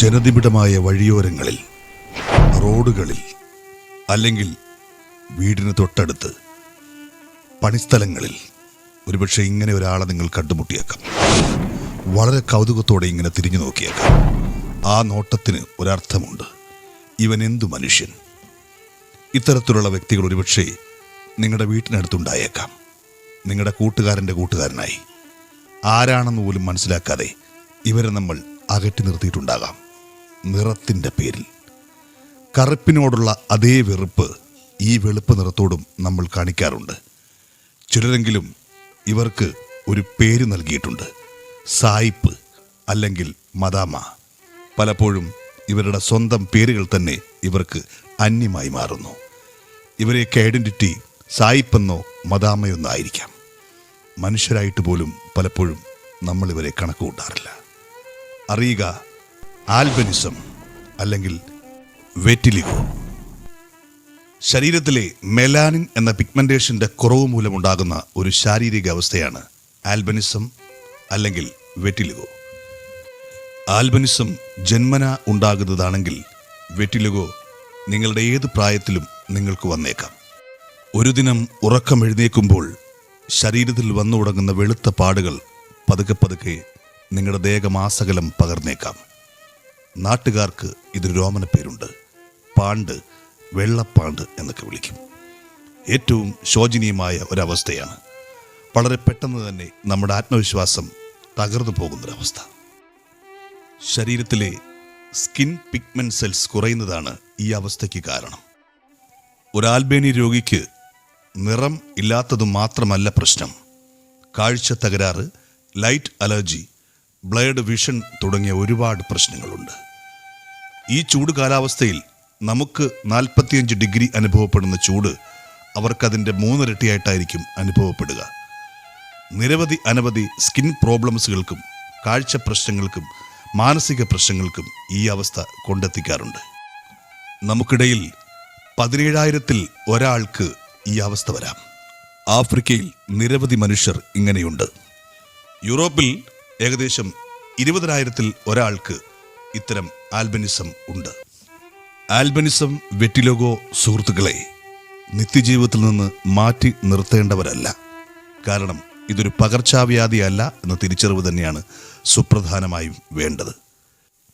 ജനനിബിഡമായ വഴിയോരങ്ങളിൽ റോഡുകളിൽ അല്ലെങ്കിൽ വീടിന് തൊട്ടടുത്ത് പണിസ്ഥലങ്ങളിൽ ഒരുപക്ഷെ ഇങ്ങനെ ഒരാളെ നിങ്ങൾ കണ്ടുമുട്ടിയേക്കാം. വളരെ കൗതുകത്തോടെ ഇങ്ങനെ തിരിഞ്ഞു നോക്കിയേക്കാം. ആ നോട്ടത്തിന് ഒരർത്ഥമുണ്ട്. ഇവൻ എന്തു മനുഷ്യൻ? ഇത്തരത്തിലുള്ള വ്യക്തികൾ ഒരുപക്ഷെ നിങ്ങളുടെ വീട്ടിനടുത്തുണ്ടായേക്കാം. നിങ്ങളുടെ കൂട്ടുകാരന്റെ കൂട്ടുകാരനായി. ആരാണെന്ന് പോലും മനസ്സിലാക്കാതെ ഇവരെ നമ്മൾ അകറ്റി നിർത്തിയിട്ടുണ്ടാകാം. നിറത്തിന്റെ പേരിൽ. കറുപ്പിനോടുള്ള അതേ വെറുപ്പ് ഈ വെളുപ്പ് നിറത്തോടും നമ്മൾ കാണിക്കാറുണ്ട്. ചിലരെങ്കിലും ഇവർക്ക് ഒരു പേര് നൽകിയിട്ടുണ്ട്. സായിപ്പ് അല്ലെങ്കിൽ മദാമ. പലപ്പോഴും ഇവരുടെ സ്വന്തം പേരുകൾ തന്നെ ഇവർക്ക് അന്യമായി മാറുന്നു. ഇവരെയൊക്കെ ഐഡന്റിറ്റി സായിപ്പെന്നോ മദാമയൊന്നോ ആയിരിക്കാം. മനുഷ്യരായിട്ട് പോലും പലപ്പോഴും നമ്മൾ ഇവരെ കണക്ക് കൂട്ടാറില്ല അറിയുക ആൽബനിസം അല്ലെങ്കിൽ വെറ്റിലിഗോ ശരീരത്തിലെ മെലാനിൻ എന്ന പിഗ്മെന്റേഷന്റെ കുറവ് മൂലമുണ്ടാകുന്ന ഒരു ശാരീരിക അവസ്ഥയാണ് ആൽബനിസം അല്ലെങ്കിൽ വെറ്റിലിഗോ ആൽബനിസം ജന്മന ഉണ്ടാകുന്നതാണെങ്കിൽ വെറ്റിലിഗോ നിങ്ങളുടെ ഏത് പ്രായത്തിലും നിങ്ങൾക്ക് വന്നേക്കാം. ഒരു ദിനം ഉറക്കം എഴുന്നേക്കുമ്പോൾ ശരീരത്തിൽ വന്നു തുടങ്ങുന്ന വെളുത്ത പാടുകൾ പതുക്കെ പതുക്കെ നിങ്ങളുടെ ദേഹമാസകലം പകർന്നേക്കാം. നാട്ടുകാർക്ക് ഇതൊരു രോമന പേരുണ്ട്. പാണ്ട് വെള്ളപ്പാണ്ട് എന്നൊക്കെ വിളിക്കും. ഏറ്റവും ശോചനീയമായ ഒരവസ്ഥയാണ്. വളരെ പെട്ടെന്ന് തന്നെ നമ്മുടെ ആത്മവിശ്വാസം തകർന്നു പോകുന്നൊരവസ്ഥ. ശരീരത്തിലെ സ്കിൻ പിഗ്മെന്റ് സെൽസ് കുറയുന്നതാണ് ഈ അവസ്ഥയ്ക്ക് കാരണം. ഒരു ആൽബേനി രോഗിക്ക് നിറം ഇല്ലാത്തതു മാത്രമല്ല പ്രശ്നം. കാഴ്ച തകരാറ് ലൈറ്റ് അലർജി ബ്ലഡ് വിഷൻ തുടങ്ങിയ ഒരുപാട് പ്രശ്നങ്ങളുണ്ട്. ഈ ചൂട് കാലാവസ്ഥയിൽ നമുക്ക് നാൽപ്പത്തിയഞ്ച് ഡിഗ്രി അനുഭവപ്പെടുന്ന ചൂട് അവർക്കതിന്റെ മൂന്നിരട്ടിയായിട്ടായിരിക്കും അനുഭവപ്പെടുക. നിരവധി അനവധി സ്കിൻ പ്രോബ്ലംസുകൾക്കും കാഴ്ച പ്രശ്നങ്ങൾക്കും മാനസിക പ്രശ്നങ്ങൾക്കും ഈ അവസ്ഥ കൊണ്ടെത്തിക്കാറുണ്ട്. നമുക്കിടയിൽ പതിനേഴായിരത്തിൽ ഒരാൾക്ക് ഈ അവസ്ഥ വരാം. ആഫ്രിക്കയിൽ നിരവധി മനുഷ്യർ ഇങ്ങനെയുണ്ട്. യൂറോപ്പിൽ ഏകദേശം ഇരുപതിനായിരത്തിൽ ഒരാൾക്ക് ഇത്തരം ആൽബനിസം ഉണ്ട്. ആൽബനിസം വെറ്റിലോഗോ സുഹൃത്തുക്കളെ നിത്യജീവിതത്തിൽ നിന്ന് മാറ്റി നിർത്തേണ്ടവരല്ല. കാരണം ഇതൊരു പകർച്ചാവ്യാധിയല്ല എന്ന തിരിച്ചറിവ് തന്നെയാണ് സുപ്രധാനമായും വേണ്ടത്.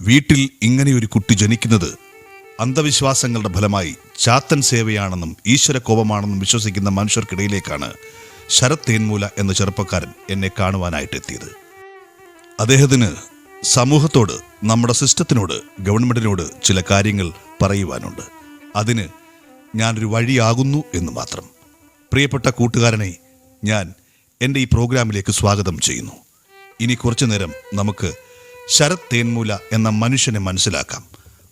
വീട്ടിൽ ഇങ്ങനെയൊരു കുട്ടി ജനിക്കുന്നത് അന്ധവിശ്വാസങ്ങളുടെ ഫലമായി ചാത്തൻ സേവയാണെന്നും ഈശ്വര കോപമാണെന്നും വിശ്വസിക്കുന്ന മനുഷ്യർക്കിടയിലേക്കാണ് ശരത് തേൻമൂല എന്ന ചെറുപ്പക്കാരൻ എന്നെ കാണുവാനായിട്ട് എത്തിയത് അദ്ദേഹത്തിന് സമൂഹത്തോട് നമ്മുടെ സിസ്റ്റത്തിനോട് ഗവൺമെന്റിനോട് ചില കാര്യങ്ങൾ പറയുവാനുണ്ട്. അതിന് ഞാനൊരു വഴിയാകുന്നു എന്ന് മാത്രം. പ്രിയപ്പെട്ട കൂട്ടുകാരനെ ഞാൻ എന്റെ ഈ പ്രോഗ്രാമിലേക്ക് സ്വാഗതം ചെയ്യുന്നു. ഇനി കുറച്ചു നേരം നമുക്ക് ശരത് തേൻമൂല എന്ന മനുഷ്യനെ മനസ്സിലാക്കാം.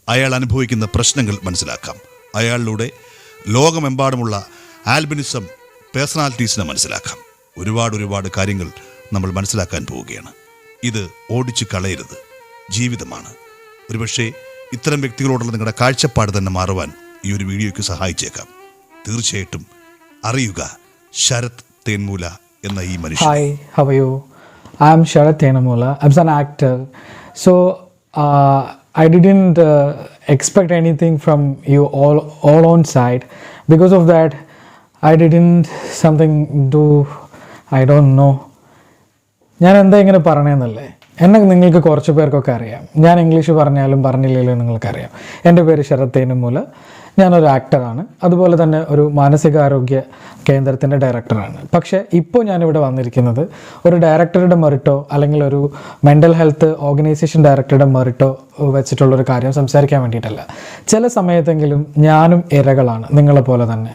അയാൾ അനുഭവിക്കുന്ന പ്രശ്നങ്ങൾ മനസ്സിലാക്കാം. അയാളിലൂടെ ലോകമെമ്പാടുമുള്ള ആൽബിനിസം പേഴ്സണാലിറ്റീസിനെ മനസ്സിലാക്കാം. ഒരുപാട് ഒരുപാട് കാര്യങ്ങൾ നമ്മൾ മനസ്സിലാക്കാൻ പോവുകയാണ്. ഇത് ഓടിച്ചു കളയരുത്. ജീവിതമാണ്. ഒരുപക്ഷെ ഇത്തരം വ്യക്തികളോടുള്ള നിങ്ങളുടെ കാഴ്ചപ്പാട് തന്നെ മാറുവാൻ ഈ ഒരു വീഡിയോയ്ക്ക് സഹായിച്ചേക്കാം. തീർച്ചയായിട്ടും അറിയുക ശരത് തേന്മൂല എന്ന ഈ മനുഷ്യൻ. I M Sarath Thenmoola I M son actor so I didn't expect anything from you all all on side because of that I didn't something do I Dr know ഞാൻ എന്താ ഇങ്ങനെ പറയണമെന്നല്ലേ എന്നെ നിങ്ങൾക്ക് കുറച്ച് പേർക്കൊക്കെ അറിയാം. ഞാൻ ഇംഗ്ലീഷ് പറഞ്ഞാലും പറഞ്ഞില്ലെങ്കിലും നിങ്ങൾക്കറിയാം. എന്റെ പേര് ശരത് തേനുമൂല. ഞാനൊരു ആക്ടറാണ്. അതുപോലെ തന്നെ ഒരു മാനസികാരോഗ്യ കേന്ദ്രത്തിന്റെ ഡയറക്ടറാണ്. പക്ഷേ ഇപ്പോൾ ഞാനിവിടെ വന്നിരിക്കുന്നത് ഒരു ഡയറക്ടറുടെ മെറിറ്റോ അല്ലെങ്കിൽ ഒരു മെന്റൽ ഹെൽത്ത് ഓർഗനൈസേഷൻ ഡയറക്ടറുടെ മെറിറ്റോ വെച്ചിട്ടുള്ളൊരു കാര്യം സംസാരിക്കാൻ വേണ്ടിയിട്ടല്ല. ചില സമയത്തെങ്കിലും ഞാനും ഇരകളാണ് നിങ്ങളെപ്പോലെ തന്നെ.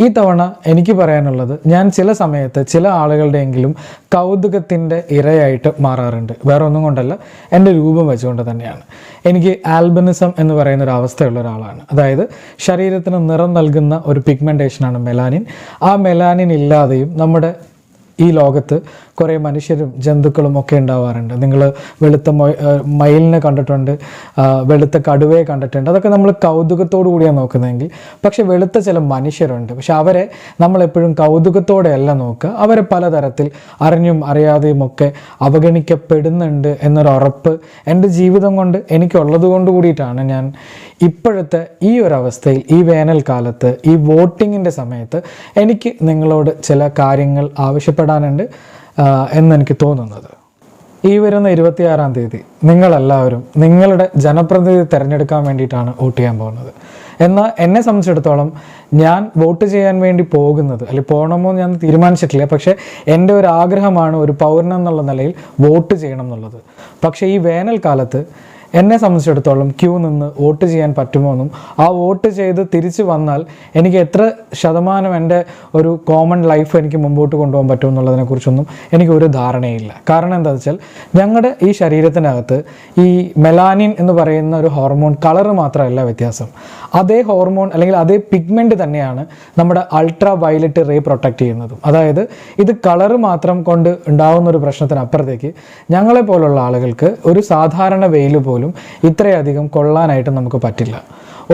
ഈ തവണ എനിക്ക് പറയാനുള്ളത് ഞാൻ ചില സമയത്ത് ചില ആളുകളുടെയെങ്കിലും കൗതുകത്തിന്റെ ഇരയായിട്ട് മാറാറുണ്ട്. വേറെ ഒന്നും കൊണ്ടല്ല എന്റെ രൂപം വെച്ചുകൊണ്ട് തന്നെയാണ്. എനിക്ക് ആൽബനിസം എന്ന് പറയുന്ന ഒരു അവസ്ഥയുള്ള ഒരാളാണ്. അതായത് ശരീരത്തിന് നിറം നൽകുന്ന ഒരു പിഗ്മെന്റേഷനാണ് മെലാനിൻ ആ മെലാനിൻ ഇല്ലാതെയും നമ്മുടെ ഈ ലോകത്ത് കുറേ മനുഷ്യരും ജന്തുക്കളും ഒക്കെ ഉണ്ടാവാറുണ്ട്. നിങ്ങൾ വെളുത്ത മയിലിനെ കണ്ടിട്ടുണ്ട് വെളുത്ത കടുവയെ കണ്ടിട്ടുണ്ട്. അതൊക്കെ നമ്മൾ കൗതുകത്തോടു കൂടിയാണ് നോക്കുന്നതെങ്കിൽ. പക്ഷെ വെളുത്ത ചില മനുഷ്യരുണ്ട്. പക്ഷെ അവരെ നമ്മളെപ്പോഴും കൗതുകത്തോടെയല്ല നോക്കുക. അവരെ പലതരത്തിൽ അറിഞ്ഞും അറിയാതെയും ഒക്കെ അവഗണിക്കപ്പെടുന്നുണ്ട് എന്നൊരു ഉറപ്പ് എന്റെ ജീവിതം കൊണ്ട് എനിക്കുള്ളത് കൊണ്ട് കൂടിയിട്ടാണ് ഞാൻ ഇപ്പോഴത്തെ ഈ ഒരു അവസ്ഥയിൽ ഈ വേനൽക്കാലത്ത് ഈ വോട്ടിങ്ങിന്റെ സമയത്ത് എനിക്ക് നിങ്ങളോട് ചില കാര്യങ്ങൾ ആവശ്യപ്പെടാനുണ്ട് ആ, എന്നെനിക്ക് തോന്നുന്നത്. ഈ വരുന്ന ഇരുപത്തിയാറാം തീയതി നിങ്ങളെല്ലാവരും നിങ്ങളുടെ ജനപ്രതിനിധി തിരഞ്ഞെടുക്കാൻ വേണ്ടിയിട്ടാണ് വോട്ട് ചെയ്യാൻ പോകുന്നത്. എന്നാൽ എന്നെ സംബന്ധിച്ചിടത്തോളം ഞാൻ വോട്ട് ചെയ്യാൻ വേണ്ടി പോകുന്നത് അല്ലെങ്കിൽ പോകണമോ ഞാൻ തീരുമാനിച്ചിട്ടില്ല പക്ഷേ എന്റെ ഒരു ആഗ്രഹമാണ് ഒരു പൗരൻ എന്നുള്ള നിലയിൽ വോട്ട് ചെയ്യണം എന്നുള്ളത്. പക്ഷേ ഈ വേനൽക്കാലത്ത് എന്നെ സംബന്ധിച്ചിടത്തോളം ക്യൂ നിന്ന് വോട്ട് ചെയ്യാൻ പറ്റുമോ എന്നും ആ വോട്ട് ചെയ്ത് തിരിച്ചു വന്നാൽ എനിക്ക് എത്ര ശതമാനം എന്റെ ഒരു കോമൺ ലൈഫ് എനിക്ക് മുമ്പോട്ട് കൊണ്ടുപോകാൻ പറ്റും എന്നുള്ളതിനെക്കുറിച്ചൊന്നും എനിക്ക് ഒരു ധാരണയില്ല. കാരണം എന്താണെന്ന് വെച്ചാൽ ഞങ്ങളുടെ ഈ ശരീരത്തിനകത്ത് ഈ മെലാനിൻ എന്ന് പറയുന്ന ഒരു ഹോർമോൺ കളറ് മാത്രമല്ല വ്യത്യാസം. അതേ ഹോർമോൺ അല്ലെങ്കിൽ അതേ പിഗ്മെന്റ് തന്നെയാണ് നമ്മുടെ അൾട്രാ വയലറ്റ് റേ പ്രൊട്ടക്റ്റ് ചെയ്യുന്നതും. അതായത് ഇത് കളറ് മാത്രം കൊണ്ട് ഉണ്ടാകുന്ന ഒരു പ്രശ്നത്തിനപ്പുറത്തേക്ക് ഞങ്ങളെ പോലുള്ള ആളുകൾക്ക് ഒരു സാധാരണ വെയിൽ പോലും ഇത്രയധികം കൊള്ളാനായിട്ട് നമുക്ക് പറ്റില്ല.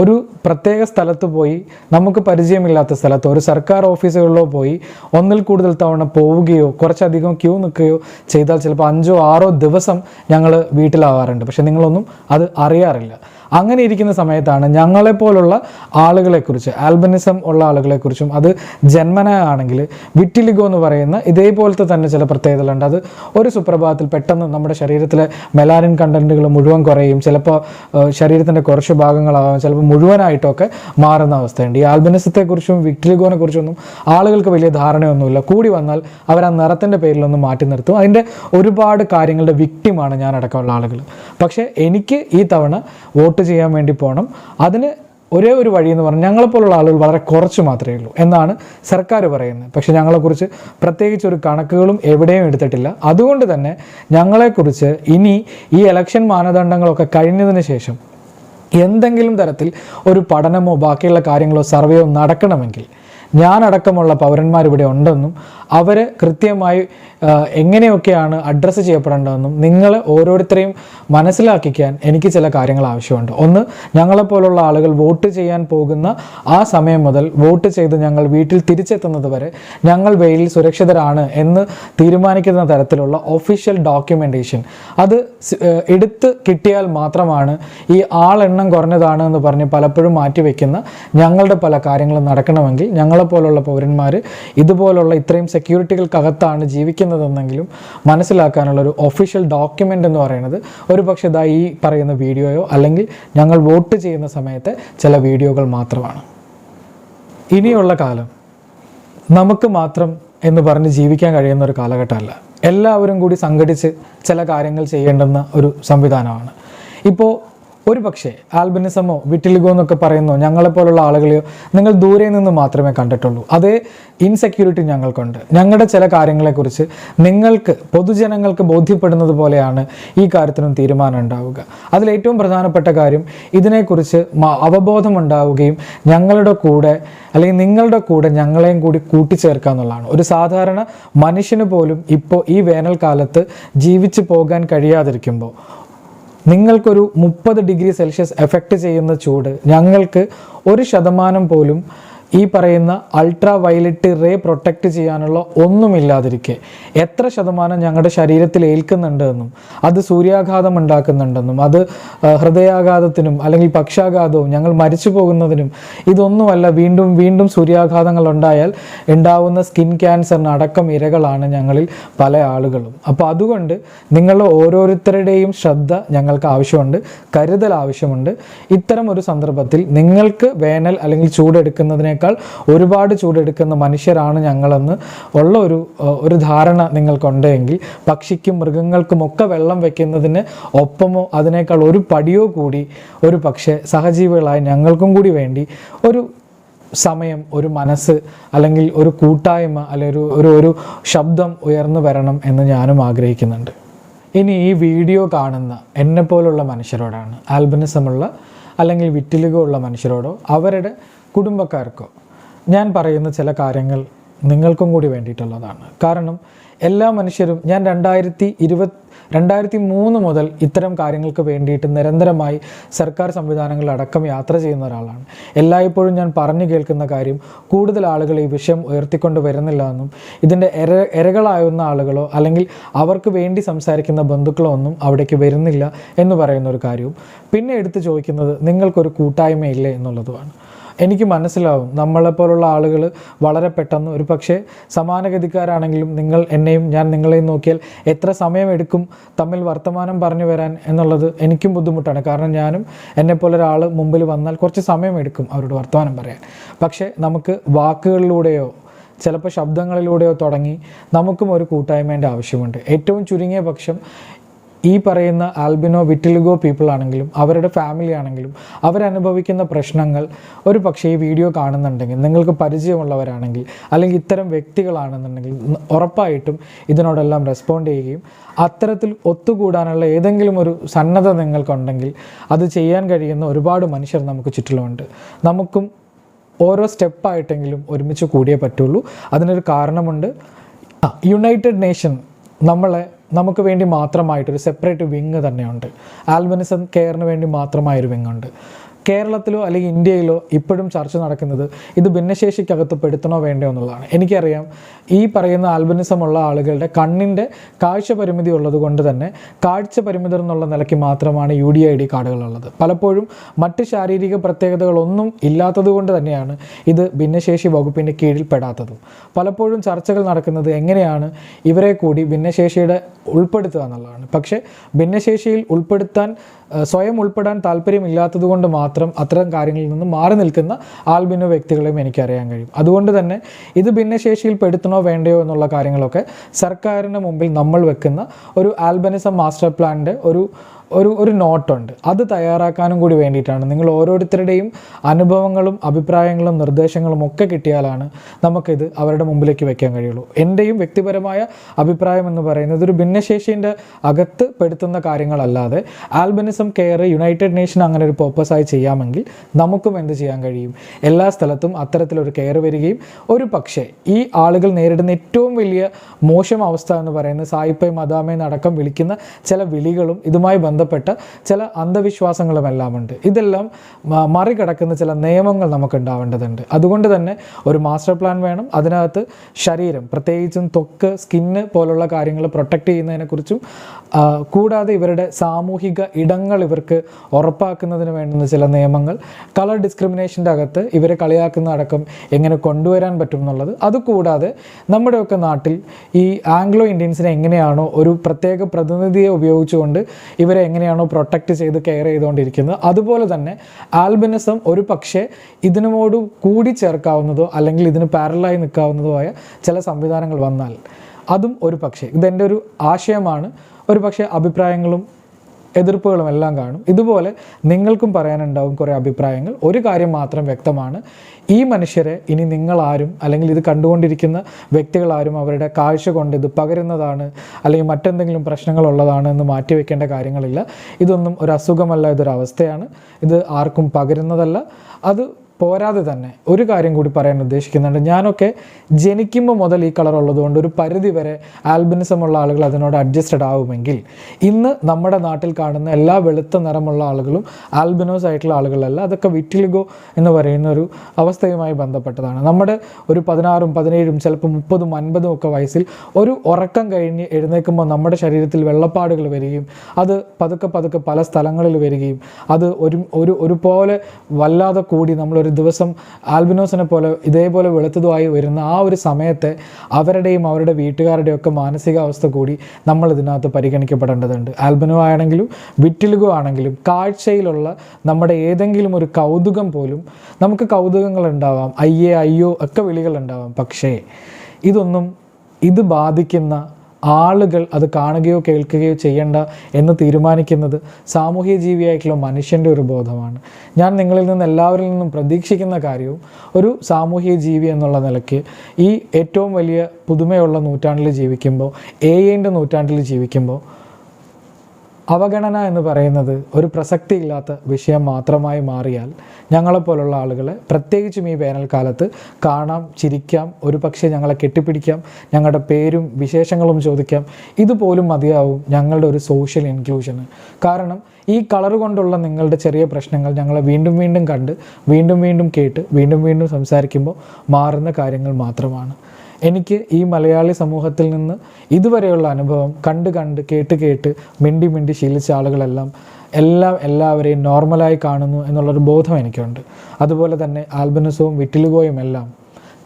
ഒരു പ്രത്യേക സ്ഥലത്ത് പോയി നമുക്ക് പരിചയമില്ലാത്ത സ്ഥലത്ത് ഒരു സർക്കാർ ഓഫീസുകളിലോ പോയി ഒന്നിൽ കൂടുതൽ തവണ പോവുകയോ കുറച്ചധികം ക്യൂ നിൽക്കുകയോ ചെയ്താൽ ചിലപ്പോൾ അഞ്ചോ ആറോ ദിവസം ഞങ്ങൾ വീട്ടിലാവാറുണ്ട്. പക്ഷേ നിങ്ങളൊന്നും അത് അറിയാറില്ല. അങ്ങനെ ഇരിക്കുന്ന സമയത്താണ് ഞങ്ങളെപ്പോലുള്ള ആളുകളെക്കുറിച്ച് ആൽബനിസം ഉള്ള ആളുകളെക്കുറിച്ചും അത് ജന്മന ആണെങ്കിൽ വിറ്റിലിഗോ എന്ന് പറയുന്ന ഇതേപോലത്തെ തന്നെ ചില പ്രത്യേകതകളുണ്ട്. അത് ഒരു സുപ്രഭാതത്തിൽ പെട്ടെന്ന് നമ്മുടെ ശരീരത്തിലെ മെലാനിൻ കണ്ടന്റുകൾ മുഴുവൻ കുറയും. ചിലപ്പോൾ ശരീരത്തിന്റെ കുറച്ച് ഭാഗങ്ങളാവാം. ചിലപ്പോൾ മുഴുവനായിട്ടൊക്കെ മാറുന്ന അവസ്ഥയുണ്ട്. ഈ ആൽബനിസത്തെക്കുറിച്ചും വിറ്റിലിഗോനെ കുറിച്ചൊന്നും ആളുകൾക്ക് വലിയ ധാരണയൊന്നുമില്ല. കൂടി വന്നാൽ അവർ ആ നിറത്തിന്റെ പേരിലൊന്ന് മാറ്റി നിർത്തും. അതിന്റെ ഒരുപാട് കാര്യങ്ങളുടെ വിക്ടിമാണ് ഞാൻ അടക്കമുള്ള ആളുകൾ. പക്ഷേ എനിക്ക് ഈ തവണ വോട്ട് ചെയ്യാൻ വേണ്ടി പോകണം അതിന് ഒരേ ഒരു വഴി എന്ന് പറഞ്ഞാൽ ഞങ്ങളെപ്പോലുള്ള ആളുകൾ വളരെ കുറച്ച് മാത്രമേ ഉള്ളൂ. എന്നാണ് സർക്കാർ പറയുന്നത്. പക്ഷേ ഞങ്ങളെക്കുറിച്ച് പ്രത്യേകിച്ച് ഒരു കണക്കുകളും എവിടെയും എടുത്തിട്ടില്ല. അതുകൊണ്ട് തന്നെ ഞങ്ങളെക്കുറിച്ച് ഇനി ഈ ഇലക്ഷൻ മാനദണ്ഡങ്ങളൊക്കെ കഴിഞ്ഞതിന് ശേഷം എന്തെങ്കിലും തരത്തിൽ ഒരു പഠനമോ ബാക്കിയുള്ള കാര്യങ്ങളോ സർവേയോ നടക്കണമെങ്കിൽ ഞാനടക്കമുള്ള പൗരന്മാർ ഇവിടെ ഉണ്ടെന്നും അവർ കൃത്യമായി എങ്ങനെയൊക്കെയാണ് അഡ്രസ്സ് ചെയ്യപ്പെടേണ്ടതെന്നും നിങ്ങൾ ഓരോരുത്തരെയും മനസ്സിലാക്കിക്കാൻ എനിക്ക് ചില കാര്യങ്ങൾ ആവശ്യമുണ്ട്. ഒന്ന് ഞങ്ങളെപ്പോലുള്ള ആളുകൾ വോട്ട് ചെയ്യാൻ പോകുന്ന ആ സമയം മുതൽ വോട്ട് ചെയ്ത് ഞങ്ങൾ വീട്ടിൽ തിരിച്ചെത്തുന്നത് വരെ ഞങ്ങൾ വെയിലിൽ സുരക്ഷിതരാണ് എന്ന് തീരുമാനിക്കുന്ന തരത്തിലുള്ള ഒഫീഷ്യൽ ഡോക്യുമെന്റേഷൻ അത് എടുത്ത് കിട്ടിയാൽ മാത്രമാണ് ഈ ആളെണ്ണം കുറഞ്ഞതാണ് എന്ന് പറഞ്ഞ് പലപ്പോഴും മാറ്റിവെക്കുന്ന ഞങ്ങളുടെ പല കാര്യങ്ങളും നടക്കണമെങ്കിൽ ഞങ്ങളെപ്പോലുള്ള പൗരന്മാർ ഇതുപോലുള്ള ഇത്രയും സെക്യൂരിറ്റികൾക്കകത്താണ് ജീവിക്കുന്നതെന്നെങ്കിലും മനസ്സിലാക്കാനുള്ള ഒരു ഒഫീഷ്യൽ ഡോക്യുമെന്റ് എന്ന് പറയുന്നത് ഒരു പക്ഷേ ഇതാ ഈ പറയുന്ന വീഡിയോയോ അല്ലെങ്കിൽ ഞങ്ങൾ വോട്ട് ചെയ്യുന്ന സമയത്തെ ചില വീഡിയോകൾ മാത്രമാണ്. ഇനിയുള്ള കാലം നമുക്ക് മാത്രം എന്ന് പറഞ്ഞ് ജീവിക്കാൻ കഴിയുന്ന ഒരു കാലഘട്ടമല്ല. എല്ലാവരും കൂടി സംഘടിച്ച് ചില കാര്യങ്ങൾ ചെയ്യേണ്ടുന്ന ഒരു സംവിധാനമാണ്. ഇപ്പോൾ ഒരു പക്ഷേ ആൽബനിസമോ വിറ്റിലിഗോ എന്നൊക്കെ പറയുന്നോ ഞങ്ങളെപ്പോലുള്ള ആളുകളെയോ നിങ്ങൾ ദൂരെ നിന്ന് മാത്രമേ കണ്ടിട്ടുള്ളൂ. അതേ ഇൻസെക്യൂരിറ്റി ഞങ്ങൾക്കുണ്ട്. ഞങ്ങളുടെ ചില കാര്യങ്ങളെക്കുറിച്ച് നിങ്ങൾക്ക് പൊതുജനങ്ങൾക്ക് ബോധ്യപ്പെടുന്നത് പോലെയാണ് ഈ കാര്യത്തിനും തീരുമാനം ഉണ്ടാവുക. അതിലേറ്റവും പ്രധാനപ്പെട്ട കാര്യം ഇതിനെക്കുറിച്ച് അവബോധം ഉണ്ടാവുകയും ഞങ്ങളുടെ കൂടെ അല്ലെങ്കിൽ നിങ്ങളുടെ കൂടെ ഞങ്ങളെയും കൂടി കൂട്ടിച്ചേർക്കുക എന്നുള്ളതാണ്. ഒരു സാധാരണ മനുഷ്യന് പോലും ഇപ്പോൾ ഈ വേനൽക്കാലത്ത് ജീവിച്ചു പോകാൻ കഴിയാതിരിക്കുമ്പോൾ നിങ്ങൾക്കൊരു മുപ്പത് ഡിഗ്രി സെൽഷ്യസ് എഫക്റ്റ് ചെയ്യുന്ന ചൂട് ഞങ്ങൾക്ക് ഒരു ശതമാനം പോലും ഈ പറയുന്ന അൾട്രാ വയലറ്റ് റേ പ്രൊട്ടക്റ്റ് ചെയ്യാനുള്ള ഒന്നുമില്ലാതിരിക്കെ എത്ര ശതമാനം ഞങ്ങളുടെ ശരീരത്തിൽ ഏൽക്കുന്നുണ്ട് എന്നും അത് സൂര്യാഘാതം ഉണ്ടാക്കുന്നുണ്ടെന്നും അത് ഹൃദയാഘാതത്തിനും അല്ലെങ്കിൽ പക്ഷാഘാതവും ഞങ്ങൾ മരിച്ചു പോകുന്നതിനും ഇതൊന്നുമല്ല വീണ്ടും വീണ്ടും സൂര്യാഘാതങ്ങൾ ഉണ്ടായാൽ ഉണ്ടാവുന്ന സ്കിൻ ക്യാൻസറിന് അടക്കം ഇരകളാണ് ഞങ്ങളിൽ പല ആളുകളും. അപ്പോൾ അതുകൊണ്ട് നിങ്ങൾ ഓരോരുത്തരുടെയും ശ്രദ്ധ ഞങ്ങൾക്ക് ആവശ്യമുണ്ട് കരുതൽ ആവശ്യമുണ്ട്. ഇത്തരം ഒരു സന്ദർഭത്തിൽ നിങ്ങൾക്ക് വേനൽ അല്ലെങ്കിൽ ചൂടെടുക്കുന്നതിനേക്കാൾ ഒരുപാട് ചൂടെടുക്കുന്ന മനുഷ്യരാണ് ഞങ്ങളെന്ന് ഉള്ള ഒരു ഒരു ധാരണ നിങ്ങൾക്കുണ്ടെങ്കിൽ പക്ഷിക്കും മൃഗങ്ങൾക്കും ഒക്കെ വെള്ളം വെക്കുന്നതിന് ഒപ്പമോ അതിനേക്കാൾ ഒരു പടിയോ കൂടി ഒരു പക്ഷേ സഹജീവികളായ ഞങ്ങൾക്കും കൂടി വേണ്ടി ഒരു സമയം ഒരു മനസ്സ് അല്ലെങ്കിൽ ഒരു കൂട്ടായ്മ അല്ലെങ്കിൽ ഒരു ഒരു ഒരു ശബ്ദം ഉയർന്നു വരണം എന്ന് ഞാനും ആഗ്രഹിക്കുന്നുണ്ട്. ഇനി ഈ വീഡിയോ കാണുന്ന എന്നെപ്പോലുള്ള മനുഷ്യരോടാണ്? ആൽബനിസമുള്ള അല്ലെങ്കിൽ വിറ്റിലിഗോ ഉള്ള മനുഷ്യരോടോ? അവരുടെ കുടുംബക്കാർക്കോ ഞാൻ പറയുന്ന ചില കാര്യങ്ങൾ നിങ്ങൾക്കും കൂടി വേണ്ടിയിട്ടുള്ളതാണ്. കാരണം എല്ലാ മനുഷ്യരും ഞാൻ രണ്ടായിരത്തി ഇരുപത് രണ്ടായിരത്തി മൂന്ന് മുതൽ ഇത്തരം കാര്യങ്ങൾക്ക് വേണ്ടിയിട്ട് നിരന്തരമായി സർക്കാർ സംവിധാനങ്ങളടക്കം യാത്ര ചെയ്യുന്ന ഒരാളാണ്. എല്ലായ്പ്പോഴും ഞാൻ പറഞ്ഞു കേൾക്കുന്ന കാര്യം കൂടുതൽ ആളുകൾ ഈ വിഷയം ഉയർത്തിക്കൊണ്ട് വരുന്നില്ല എന്നും ഇതിന്റെ എര ആളുകളോ അല്ലെങ്കിൽ അവർക്ക് വേണ്ടി സംസാരിക്കുന്ന ബന്ധുക്കളോ ഒന്നും അവിടേക്ക് വരുന്നില്ല എന്ന് പറയുന്ന ഒരു കാര്യവും. പിന്നെ എടുത്തു ചോദിക്കുന്നത് നിങ്ങൾക്കൊരു കൂട്ടായ്മയില്ലേ എന്നുള്ളതുമാണ്. എനിക്ക് മനസ്സിലാവും നമ്മളെപ്പോലുള്ള ആളുകൾ വളരെ പെട്ടെന്ന് ഒരു പക്ഷേ സമാനഗതിക്കാരാണെങ്കിലും നിങ്ങൾ എന്നെയും ഞാൻ നിങ്ങളെയും നോക്കിയാൽ എത്ര സമയമെടുക്കും തമ്മിൽ വർത്തമാനം പറഞ്ഞു വരാൻ എന്നുള്ളത് എനിക്കും ബുദ്ധിമുട്ടാണ്. കാരണം ഞാനും എന്നെപ്പോലെ ഒരാൾ മുമ്പിൽ വന്നാൽ കുറച്ച് സമയമെടുക്കും അവരോട് വർത്തമാനം പറയാൻ. പക്ഷേ നമുക്ക് വാക്കുകളിലൂടെയോ ചിലപ്പോൾ ശബ്ദങ്ങളിലൂടെയോ തുടങ്ങി നമുക്കും ഒരു കൂട്ടായ്മേന്റെ ആവശ്യമുണ്ട്. ഏറ്റവും ചുരുങ്ങിയ പക്ഷം ഈ പറയുന്ന ആൽബിനോ വിറ്റിലിഗോ പീപ്പിൾ ആണെങ്കിലും അവരുടെ ഫാമിലി ആണെങ്കിലും അവരനുഭവിക്കുന്ന പ്രശ്നങ്ങൾ ഒരു പക്ഷേ ഈ വീഡിയോ കാണുന്നുണ്ടെങ്കിൽ നിങ്ങൾക്ക് പരിചയമുള്ളവരാണെങ്കിൽ അല്ലെങ്കിൽ ഇത്തരം വ്യക്തികളാണെന്നുണ്ടെങ്കിൽ ഉറപ്പായിട്ടും ഇതിനോടെല്ലാം റെസ്പോണ്ട് ചെയ്യുകയും അത്തരത്തിൽ ഒത്തുകൂടാനുള്ള ഏതെങ്കിലും ഒരു സന്നദ്ധ നിങ്ങൾക്കുണ്ടെങ്കിൽ അത് ചെയ്യാൻ കഴിയുന്ന ഒരുപാട് മനുഷ്യർ നമുക്ക് ചുറ്റിലുമുണ്ട്. നമുക്കും ഓരോ സ്റ്റെപ്പായിട്ടെങ്കിലും ഒരുമിച്ച് കൂടിയേ പറ്റുള്ളൂ. അതിനൊരു കാരണമുണ്ട്. യുണൈറ്റഡ് നേഷൻ നമ്മളെ നമുക്ക് വേണ്ടി മാത്രമായിട്ട് ഒരു സെപ്പറേറ്റ് വിങ് തന്നെയുണ്ട് ആൽബനിസം കെയറിന് വേണ്ടി മാത്രമായൊരു വിങ് ഉണ്ട്. കേരളത്തിലോ അല്ലെങ്കിൽ ഇന്ത്യയിലോ ഇപ്പോഴും ചർച്ച നടക്കുന്നത് ഇത് ഭിന്നശേഷിക്കകത്ത് പെടുത്തണോ വേണ്ടോ എന്നുള്ളതാണ്. എനിക്കറിയാം ഈ പറയുന്ന ആൽബനിസമുള്ള ആളുകളുടെ കണ്ണിന്റെ കാഴ്ച പരിമിതി ഉള്ളത് കൊണ്ട് തന്നെ കാഴ്ച പരിമിതർ എന്നുള്ള നിലയ്ക്ക് മാത്രമാണ് യു ഡി ഐ ഡി കാർഡുകളുള്ളത്. പലപ്പോഴും മറ്റ് ശാരീരിക പ്രത്യേകതകളൊന്നും ഇല്ലാത്തത് കൊണ്ട് തന്നെയാണ് ഇത് ഭിന്നശേഷി വകുപ്പിന്റെ കീഴിൽ പെടാത്തത്. പലപ്പോഴും ചർച്ചകൾ നടക്കുന്നത് എങ്ങനെയാണ് ഇവരെ കൂടി ഭിന്നശേഷിയുടെ ഉൾപ്പെടുത്തുക എന്നുള്ളതാണ്. പക്ഷേ ഭിന്നശേഷിയിൽ ഉൾപ്പെടുത്താൻ സ്വയം ഉൾപ്പെടാൻ താല്പര്യമില്ലാത്തതുകൊണ്ട് മാത്രം അത്തരം കാര്യങ്ങളിൽ നിന്ന് മാറി നിൽക്കുന്ന ആൽബിനോ വ്യക്തികളെയും എനിക്കറിയാൻ കഴിയും. അതുകൊണ്ട് തന്നെ ഇത് ഭിന്നശേഷിയിൽ പെടുത്തണോ വേണ്ടയോ എന്നുള്ള കാര്യങ്ങളൊക്കെ സർക്കാരിന് മുമ്പിൽ നമ്മൾ വെക്കുന്ന ഒരു ആൽബനിസം മാസ്റ്റർ പ്ലാനിന്റെ ഒരു ഒരു ഒരു നോട്ടുണ്ട്. അത് തയ്യാറാക്കാനും കൂടി വേണ്ടിയിട്ടാണ്. നിങ്ങൾ ഓരോരുത്തരുടെയും അനുഭവങ്ങളും അഭിപ്രായങ്ങളും നിർദ്ദേശങ്ങളും ഒക്കെ കിട്ടിയാലാണ് നമുക്കിത് അവരുടെ മുമ്പിലേക്ക് വെക്കാൻ കഴിയുള്ളൂ. എന്റെയും വ്യക്തിപരമായ അഭിപ്രായം എന്ന് പറയുന്നത് ഒരു ഭിന്നശേഷിന്റെ അകത്ത് പെടുത്തുന്ന കാര്യങ്ങളല്ലാതെ ആൽബനിസം കെയർ യുണൈറ്റഡ് നേഷൻ അങ്ങനെ ഒരു പേർപ്പസായി ചെയ്യാമെങ്കിൽ നമുക്കും എന്ത് ചെയ്യാൻ കഴിയും? എല്ലാ സ്ഥലത്തും അത്തരത്തിലൊരു കെയർ വരികയും ഒരു പക്ഷേ ഈ ആളുകൾ നേരിടുന്ന ഏറ്റവും വലിയ മോശം അവസ്ഥ എന്ന് പറയുന്നത് സായിപ്പയും മദാമേ അടക്കം വിളിക്കുന്ന ചില വിളികളും ഇതുമായി ബന്ധപ്പെട്ട ചില അന്ധവിശ്വാസങ്ങളും എല്ലാം ഉണ്ട് ഇതെല്ലാം മറികടക്കുന്ന ചില നിയമങ്ങൾ നമുക്ക് ഉണ്ടാവേണ്ടതുണ്ട് അതുകൊണ്ട് തന്നെ ഒരു മാസ്റ്റർ പ്ലാൻ വേണം. അതിനകത്ത് ശരീരം പ്രത്യേകിച്ചും ത്വക്ക് സ്കിന്ന് പോലുള്ള കാര്യങ്ങൾ പ്രൊട്ടക്റ്റ് ചെയ്യുന്നതിനെക്കുറിച്ചും കൂടാതെ ഇവരുടെ സാമൂഹിക ഇടങ്ങൾ ഇവർക്ക് ഉറപ്പാക്കുന്നതിന് വേണ്ടുന്ന ചില നിയമങ്ങൾ കളർ ഡിസ്ക്രിമിനേഷന്റെ അകത്ത് ഇവരെ കളിയാക്കുന്ന അടക്കം എങ്ങനെ കൊണ്ടുവരാൻ പറ്റും എന്നുള്ളത് അതുകൂടാതെ നമ്മുടെയൊക്കെ നാട്ടിൽ ഈ ആംഗ്ലോ ഇന്ത്യൻസിനെ എങ്ങനെയാണോ ഒരു പ്രത്യേക പ്രതിനിധിയെ ഉപയോഗിച്ചുകൊണ്ട് ഇവരെ എങ്ങനെയാണോ പ്രൊട്ടക്റ്റ് ചെയ്ത് കെയർ ചെയ്തുകൊണ്ടിരിക്കുന്നത്. അതുപോലെ തന്നെ ആൽബിനിസം ഒരു പക്ഷേ ഇതിനോട് കൂടി ചേർക്കാവുന്നതോ അല്ലെങ്കിൽ ഇതിന് പാരലായി നിൽക്കാവുന്നതോ ആയ ചില സംവിധാനങ്ങൾ വന്നാൽ അതും ഒരു പക്ഷേ. ഇതെന്റെ ഒരു ആശയമാണ്. ഒരു പക്ഷേ അഭിപ്രായങ്ങളും എതിർപ്പുകളും എല്ലാം കാണും. ഇതുപോലെ നിങ്ങൾക്കും പറയാനുണ്ടാവും കുറേ അഭിപ്രായങ്ങൾ. ഒരു കാര്യം മാത്രം വ്യക്തമാണ്. ഈ മനുഷ്യരെ ഇനി നിങ്ങളാരും അല്ലെങ്കിൽ ഇത് കണ്ടുകൊണ്ടിരിക്കുന്ന വ്യക്തികളാരും അവരുടെ കാഴ്ച കൊണ്ട് ഇത് പകരുന്നതാണ് അല്ലെങ്കിൽ മറ്റെന്തെങ്കിലും പ്രശ്നങ്ങളുള്ളതാണ് എന്ന് മാറ്റിവെക്കേണ്ട കാര്യങ്ങളില്ല. ഇതൊന്നും ഒരു അസുഖമല്ല ഇതൊരു അവസ്ഥയാണ്. ഇത് ആർക്കും പകരുന്നതല്ല. അത് പോരാതെ തന്നെ ഒരു കാര്യം കൂടി പറയാൻ ഉദ്ദേശിക്കുന്നുണ്ട്. ഞാനൊക്കെ ജനിക്കുമ്പോൾ മുതൽ ഈ കളർ ഉള്ളതുകൊണ്ട് ഒരു പരിധി വരെ ആൽബിനിസം ഉള്ള ആളുകൾ അതിനോട് അഡ്ജസ്റ്റഡ് ആവുമെങ്കിൽ ഇന്ന് നമ്മുടെ നാട്ടിൽ കാണുന്ന എല്ലാ വെളുത്ത നിറമുള്ള ആളുകളും ആൽബിനോസ് ആയിട്ടുള്ള ആളുകളല്ല അതൊക്കെ വിറ്റിലിഗോ എന്ന് പറയുന്ന ഒരു അവസ്ഥയുമായി ബന്ധപ്പെട്ടതാണ്. നമ്മുടെ ഒരു പതിനാറും പതിനേഴും ചിലപ്പോൾ മുപ്പതും അൻപതും ഒക്കെ വയസ്സിൽ ഒരു ഉറക്കം കഴിഞ്ഞ് എഴുന്നേൽക്കുമ്പോൾ നമ്മുടെ ശരീരത്തിൽ വെള്ളപ്പാടുകൾ വരികയും അത് പതുക്കെ പതുക്കെ പല സ്ഥലങ്ങളിൽ വരികയും അത് ഒരു ഒരു ഒരുപോലെ വല്ലാതെ കൂടി നമ്മളൊരു ദിവസം ആൽബിനോസിനെ പോലെ ഇതേപോലെ വെളുത്തതുമായി വരുന്ന ആ ഒരു സമയത്തെ അവരുടെയും അവരുടെ വീട്ടുകാരുടെയും ഒക്കെ മാനസികാവസ്ഥ കൂടി നമ്മൾ ഇതിനകത്ത് പരിഗണിക്കപ്പെടേണ്ടതുണ്ട്. ആൽബിനോ ആണെങ്കിലും വിറ്റിലുകോ ആണെങ്കിലും കാഴ്ചയിലുള്ള നമ്മുടെ ഏതെങ്കിലും ഒരു കൗതുകം പോലും നമുക്ക് കൗതുകങ്ങൾ ഉണ്ടാവാം. അയ്യേ അയ്യോ ഒക്കെ വിളികൾ ഉണ്ടാവാം. പക്ഷേ ഇതൊന്നും ഇത് ബാധിക്കുന്ന ആളുകൾ അത് കാണുകയോ കേൾക്കുകയോ ചെയ്യേണ്ട എന്ന് തീരുമാനിക്കുന്നത് സാമൂഹ്യ ജീവിയായിട്ടുള്ള മനുഷ്യന്റെ ഒരു ബോധമാണ്. ഞാൻ നിങ്ങളിൽ നിന്ന് എല്ലാവരിൽ നിന്നും പ്രതീക്ഷിക്കുന്ന കാര്യവും ഒരു സാമൂഹ്യ ജീവി എന്നുള്ള നിലയ്ക്ക് ഈ ഏറ്റവും വലിയ പുതുമയുള്ള നൂറ്റാണ്ടിൽ ജീവിക്കുമ്പോൾ എ ഐന്റെ നൂറ്റാണ്ടിൽ ജീവിക്കുമ്പോൾ അവഗണന എന്ന് പറയുന്നത് ഒരു പ്രസക്തിയില്ലാത്ത വിഷയം മാത്രമായി മാറിയാൽ ഞങ്ങളെപ്പോലുള്ള ആളുകളെ പ്രത്യേകിച്ചും ഈ വേനൽക്കാലത്ത് കാണാം ചിരിക്കാം ഒരു പക്ഷേ ഞങ്ങളെ കെട്ടിപ്പിടിക്കാം ഞങ്ങളുടെ പേരും വിശേഷങ്ങളും ചോദിക്കാം. ഇതുപോലും മതിയാവും ഞങ്ങളുടെ ഒരു സോഷ്യൽ ഇൻക്ലൂഷന് കാരണം ഈ കളർ കൊണ്ടുള്ള നിങ്ങളുടെ ചെറിയ പ്രശ്നങ്ങൾ ഞങ്ങളെ വീണ്ടും വീണ്ടും കണ്ട് വീണ്ടും വീണ്ടും കേട്ട് വീണ്ടും വീണ്ടും സംസാരിക്കുമ്പോൾ മാറുന്ന കാര്യങ്ങൾ മാത്രമാണ്. എനിക്ക് ഈ മലയാളി സമൂഹത്തിൽ നിന്ന് ഇതുവരെയുള്ള അനുഭവം കണ്ട് കണ്ട് കേട്ട് കേട്ട് മിണ്ടി മിണ്ടി ശീലിച്ച ആളുകളെല്ലാം എല്ലാം എല്ലാവരെയും നോർമലായി കാണുന്നു എന്നുള്ളൊരു ബോധം എനിക്കുണ്ട്. അതുപോലെ തന്നെ ആൽബനസവും വിറ്റിലുകോയും എല്ലാം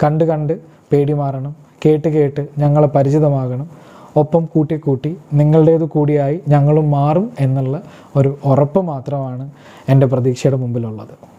കണ്ട് കണ്ട് പേടി മാറണം കേട്ട് കേട്ട് ഞങ്ങളെ പരിചിതമാകണം. ഒപ്പം കൂട്ടിക്കൂട്ടി കൂട്ടി നിങ്ങളുടേത് കൂടിയായി ഞങ്ങളും മാറും എന്നുള്ള ഒരു ഉറപ്പ് മാത്രമാണ് എന്റെ പ്രതീക്ഷയുടെ മുമ്പിലുള്ളത്.